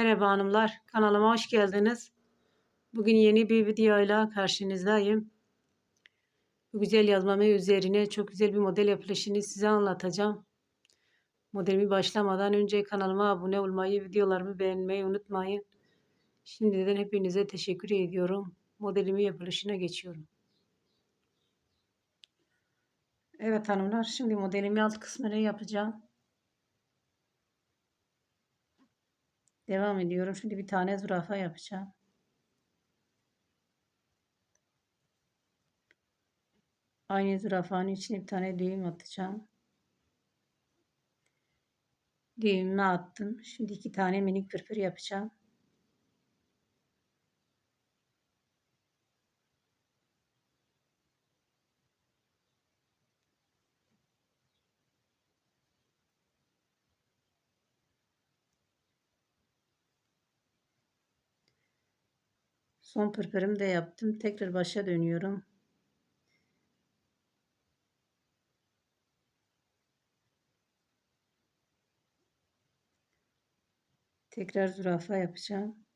Merhaba hanımlar, kanalıma hoş geldiniz. Bugün yeni bir videoyla karşınızdayım. Bu güzel yazmamı üzerine çok güzel bir model yapılışını size anlatacağım. Modelimi başlamadan önce kanalıma abone olmayı, videolarımı beğenmeyi unutmayın. Şimdiden hepinize teşekkür ediyorum. Modelimi yapılışına geçiyorum. Evet hanımlar, şimdi modelimi alt kısmını yapacağım. Devam ediyorum. Şimdi bir tane zürafa yapacağım. Aynı zürafanın içine bir tane düğüm atacağım. Düğümü attım. Şimdi iki tane minik pırpır yapacağım. Son pırpırımı da yaptım. Tekrar başa dönüyorum. Tekrar zürafa yapacağım.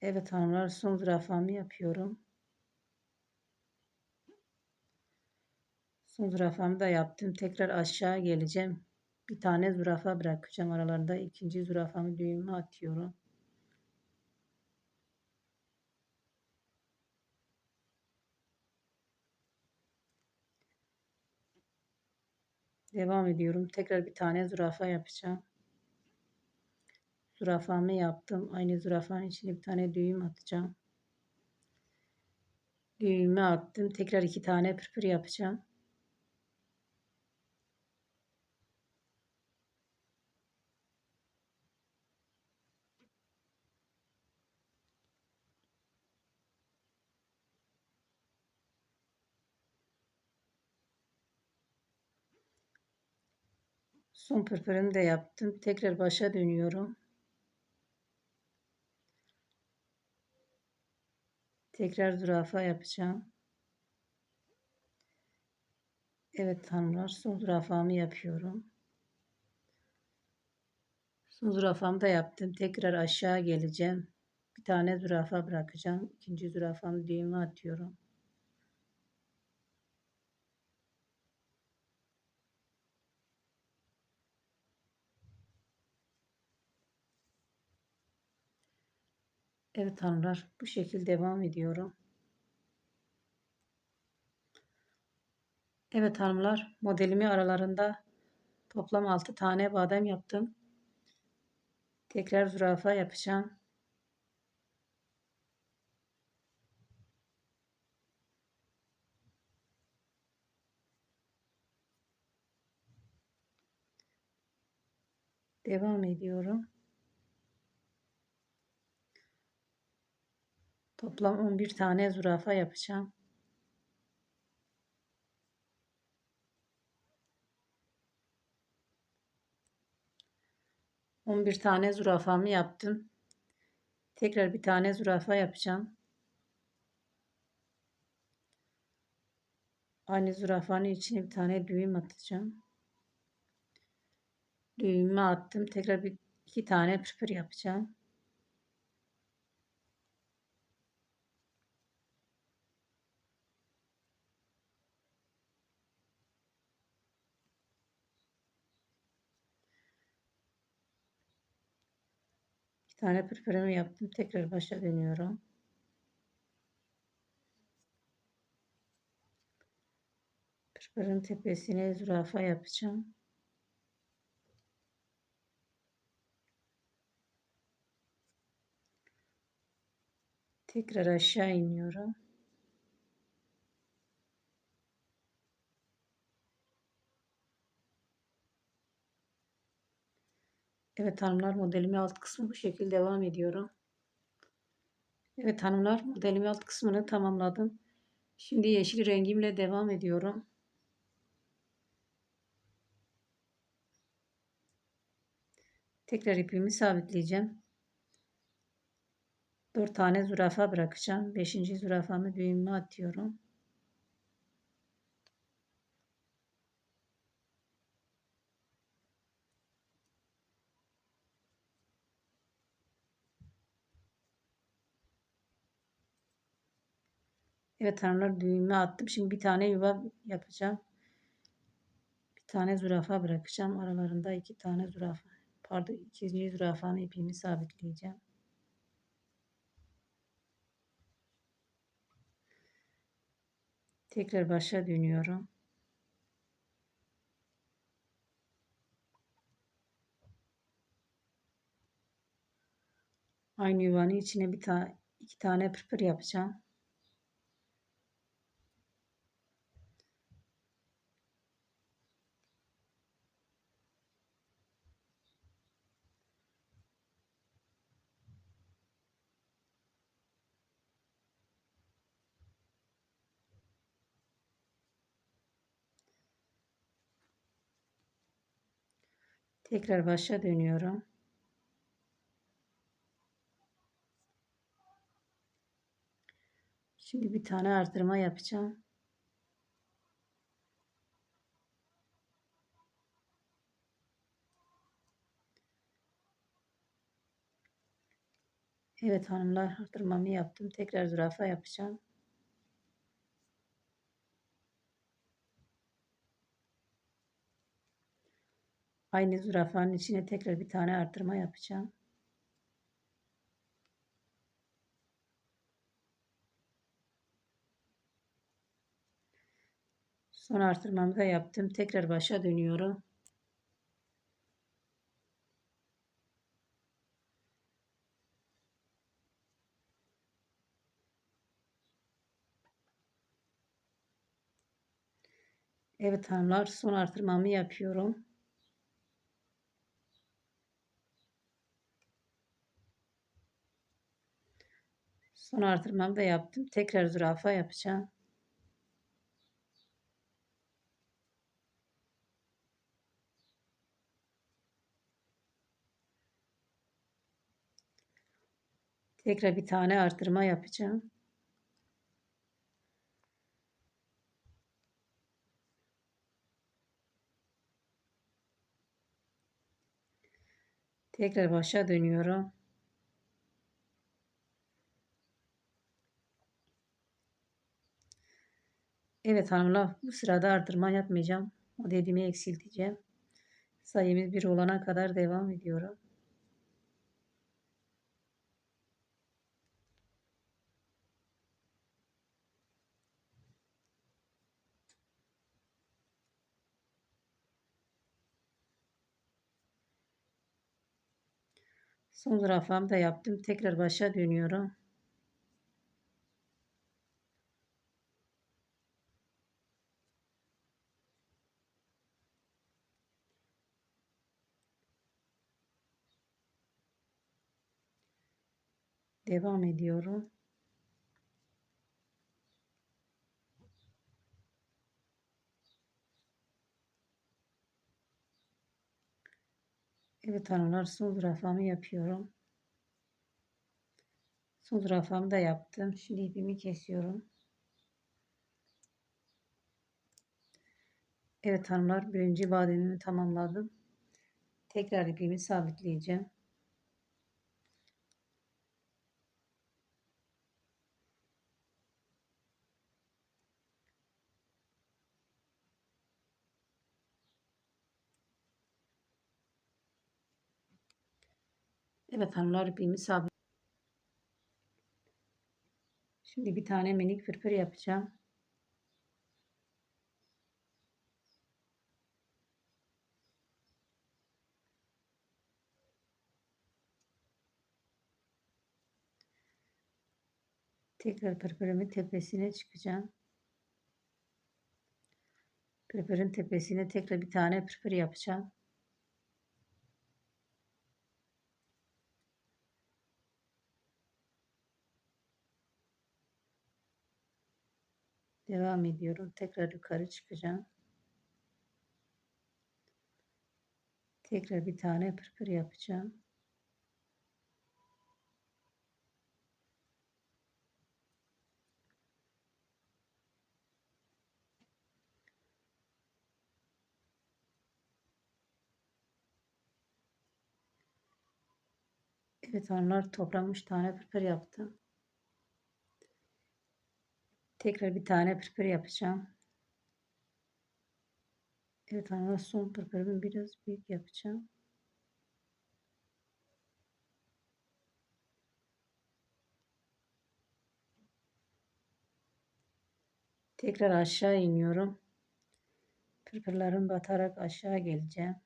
Evet hanımlar son zürafamı yapıyorum. Son zürafamı da yaptım. Tekrar aşağı geleceğim. Bir tane zürafa bırakacağım aralarında. ikinci zürafamı düğümü atıyorum. Devam ediyorum. Tekrar bir tane zürafa yapacağım. Zürafamı yaptım. Aynı zürafanın içine bir tane düğüm atacağım. Düğümü attım. Tekrar iki tane pırpır yapacağım. Son pırpırını da yaptım. Tekrar başa dönüyorum. Tekrar zürafa yapacağım. Evet hanımlar son zürafamı yapıyorum. Son zürafamı da yaptım. Tekrar aşağı geleceğim. Bir tane zürafa bırakacağım. İkinci zürafamı düğümü atıyorum. Evet hanımlar bu şekilde devam ediyorum. Evet hanımlar modelimi aralarında toplam 6 tane badem yaptım. Tekrar zürafa yapacağım. Devam ediyorum. Toplam 11 tane zürafa yapacağım. On bir tane zürafamı yaptım. Tekrar bir tane zürafa yapacağım. Aynı zürafanın içine bir tane düğüm atacağım. Düğümü attım. Tekrar bir iki tane pırpır yapacağım. Tane pırpırımı yaptım. Tekrar başa dönüyorum. Pırpırın tepesine zürafa yapacağım. Tekrar aşağı iniyorum. Evet hanımlar modelimi alt kısmı bu şekilde devam ediyorum. Evet hanımlar modelimi alt kısmını tamamladım. Şimdi yeşil rengimle devam ediyorum. Tekrar ipimi sabitleyeceğim. 4 tane zürafa bırakacağım. 5. zürafamı düğümü atıyorum. Evet hanımlar düğümü attım. Şimdi bir tane yuva yapacağım. Bir tane zürafa bırakacağım. Aralarında iki tane zürafa. Pardon ikinci zürafanın ipini sabitleyeceğim. Tekrar başa dönüyorum. Aynı yuvanın içine bir tane iki tane pırpır yapacağım. Tekrar başa dönüyorum. Şimdi bir tane artırma yapacağım. Evet hanımlar artırmamı yaptım. Tekrar zürafa yapacağım. Aynı zürafanın içine tekrar bir tane artırma yapacağım. Son artırmamı da yaptım. Tekrar başa dönüyorum. Evet hanımlar son artırmamı yapıyorum. Son artırmamı da yaptım. Tekrar zürafa yapacağım. Tekrar bir tane artırma yapacağım. Tekrar başa dönüyorum. Evet hanımlar bu sırada artırma yapmayacağım. Modelimi eksilteceğim. Sayımız bir olana kadar devam ediyorum. Son zürafamı da yaptım. Tekrar başa dönüyorum. Devam ediyorum. Evet hanımlar son zürafamı yapıyorum. Son zürafamı da yaptım. Şimdi ipimi kesiyorum. Evet hanımlar birinci bademimi tamamladım. Tekrar ipimi sabitleyeceğim. Evet hanımlar ipimi sabit. Şimdi bir tane minik fırfır yapacağım. Tekrar pırpırımın tepesine çıkacağım. Pırpırın tepesine tekrar bir tane pırpır yapacağım. Devam ediyorum. Tekrar yukarı çıkacağım. Tekrar bir tane pırpır yapacağım. Evet hanımlar toplanmış tane pırpır yaptım. Tekrar bir tane pırpır yapacağım. Evet ana son pırpırımı biraz büyük yapacağım. Tekrar aşağı iniyorum. Pırpırlarım batarak aşağı geleceğim.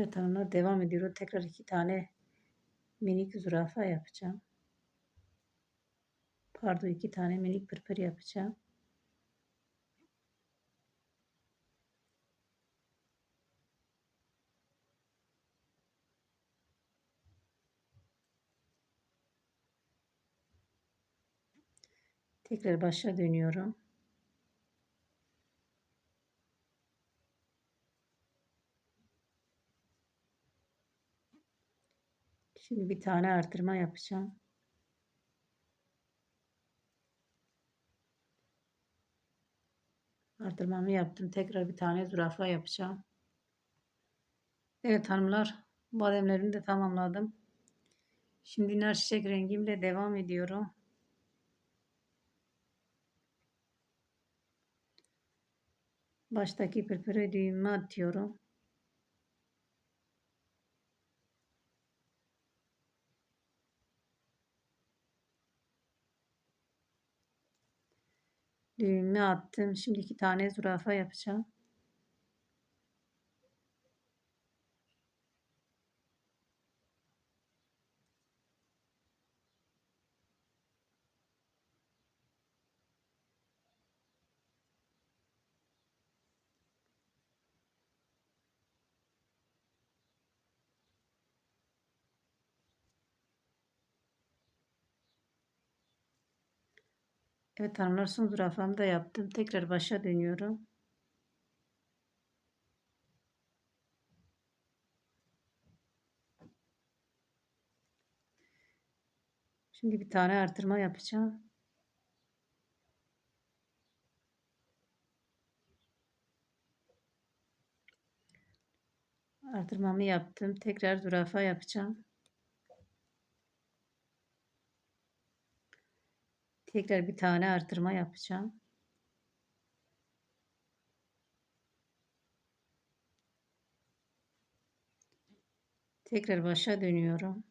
Evet hanımlar devam ediyor. Tekrar iki tane minik zürafa yapacağım. Pardon iki tane minik pırpır yapacağım. Tekrar başa dönüyorum. Şimdi bir tane artırma yapacağım. Artırmamı yaptım. Tekrar bir tane zürafa yapacağım. Evet hanımlar. Bademlerimi de tamamladım. Şimdi nar çiçek rengimle devam ediyorum. Baştaki pırpırı düğümü atıyorum. Düğümü attım. Şimdi iki tane zürafa yapacağım. Evet hanımlar son zürafamı da yaptım. Tekrar başa dönüyorum. Şimdi bir tane artırma yapacağım. Artırmamı yaptım. Tekrar zürafa yapacağım. Tekrar bir tane artırma yapacağım. Tekrar başa dönüyorum.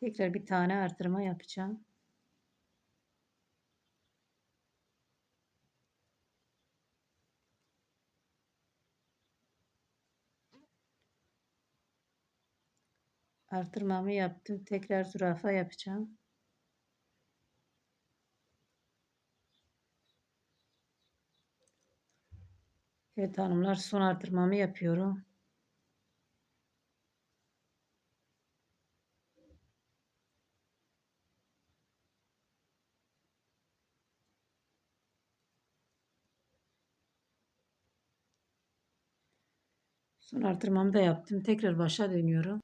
Tekrar bir tane artırma yapacağım. Artırmamı yaptım. Tekrar zürafa yapacağım. Evet hanımlar son artırmamı yapıyorum. Son artırmamı da yaptım. Tekrar başa dönüyorum.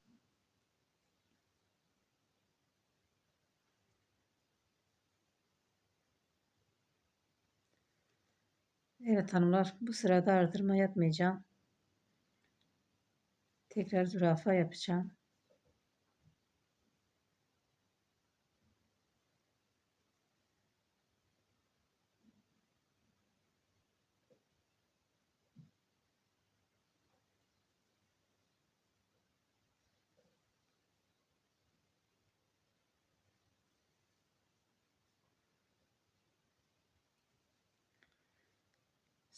Evet hanımlar bu sırada artırma yapmayacağım. Tekrar zürafa yapacağım.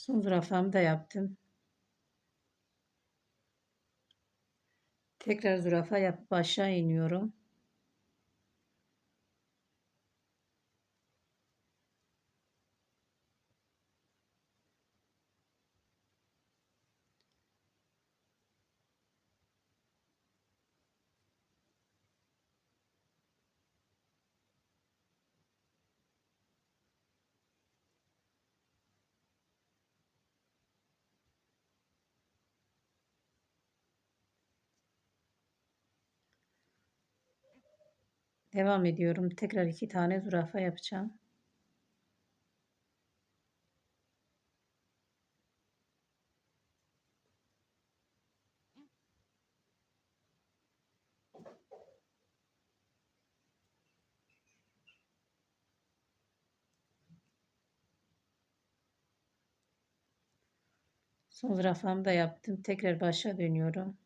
Son zürafamı da yaptım. Tekrar zürafa yapıp aşağı iniyorum. Devam ediyorum. Tekrar iki tane zürafa yapacağım. Son zürafamı da yaptım. Tekrar başa dönüyorum.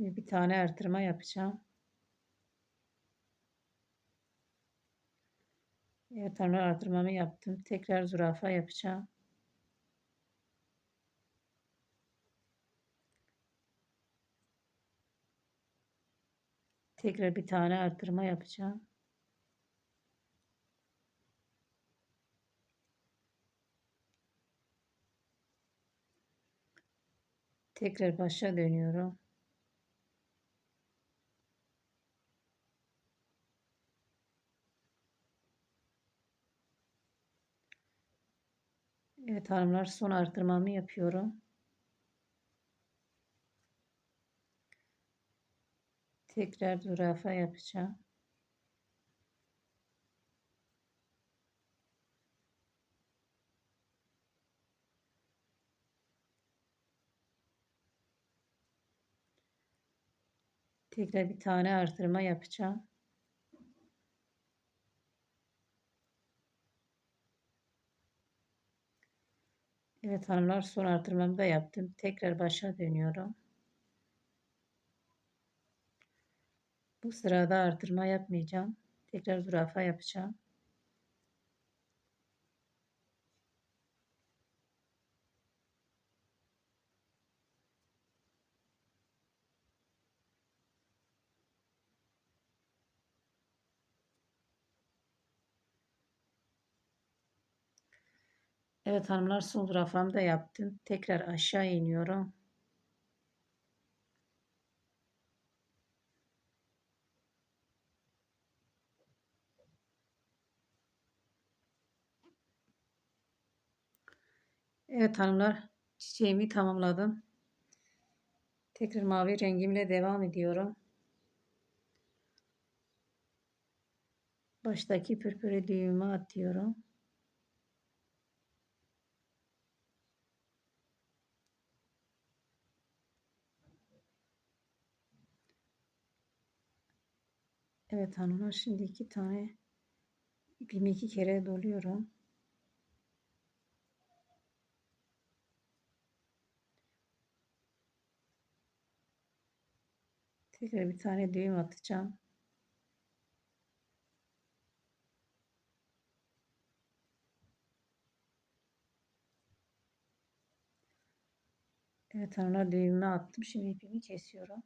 Şimdi bir tane artırma yapacağım. Evet tane artırmamı yaptım. Tekrar zürafa yapacağım. Tekrar bir tane artırma yapacağım. Tekrar başa dönüyorum. Evet hanımlar son artırmamı yapıyorum. Tekrar zürafa yapacağım. Tekrar bir tane artırma yapacağım. Evet hanımlar son artırmamı da yaptım. Tekrar başa dönüyorum. Bu sırada artırma yapmayacağım. Tekrar zürafa yapacağım. Evet hanımlar son zürafamı da yaptım. Tekrar aşağı iniyorum. Evet hanımlar çiçeğimi tamamladım. Tekrar mavi rengimle devam ediyorum. Baştaki pürpürü düğümü atıyorum. Evet hanımlar şimdi iki tane ipimi iki kere doluyorum. Tekrar bir tane düğüm atacağım. Evet hanımlar düğümü attım. Şimdi ipimi kesiyorum.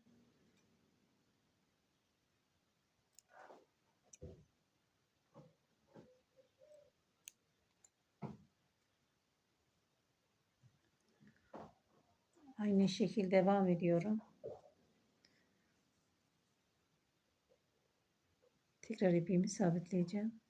Aynı şekilde devam ediyorum. Tekrar ipimi sabitleyeceğim.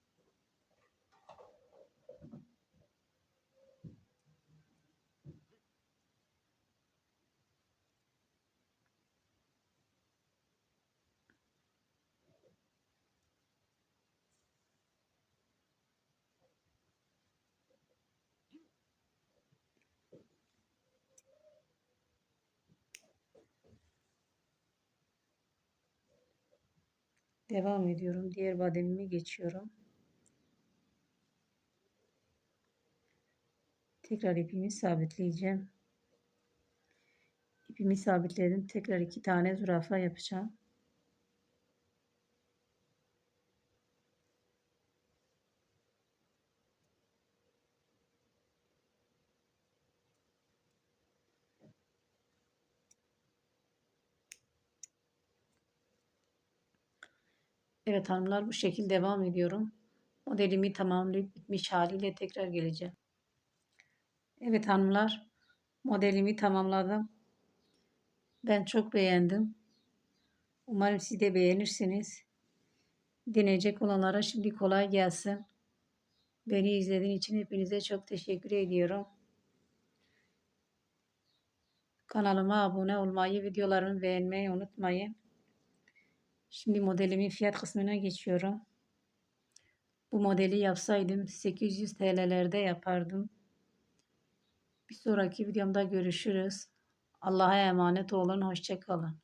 Devam ediyorum. Diğer bademimi geçiyorum. Tekrar ipimi sabitleyeceğim. İpimi sabitledim. Tekrar iki tane zürafa yapacağım. Evet hanımlar bu şekilde devam ediyorum. Modelimi tamamlayıp bitmiş haliyle tekrar geleceğim. Evet hanımlar modelimi tamamladım. Ben çok beğendim. Umarım siz de beğenirsiniz. Deneyecek olanlara şimdi kolay gelsin. Beni izlediğiniz için hepinize çok teşekkür ediyorum. Kanalıma abone olmayı, videolarımı beğenmeyi unutmayın. Şimdi modelimin fiyat kısmına geçiyorum. Bu modeli yapsaydım 800 TL'lerde yapardım. Bir sonraki videomda görüşürüz. Allah'a emanet olun. Hoşça kalın.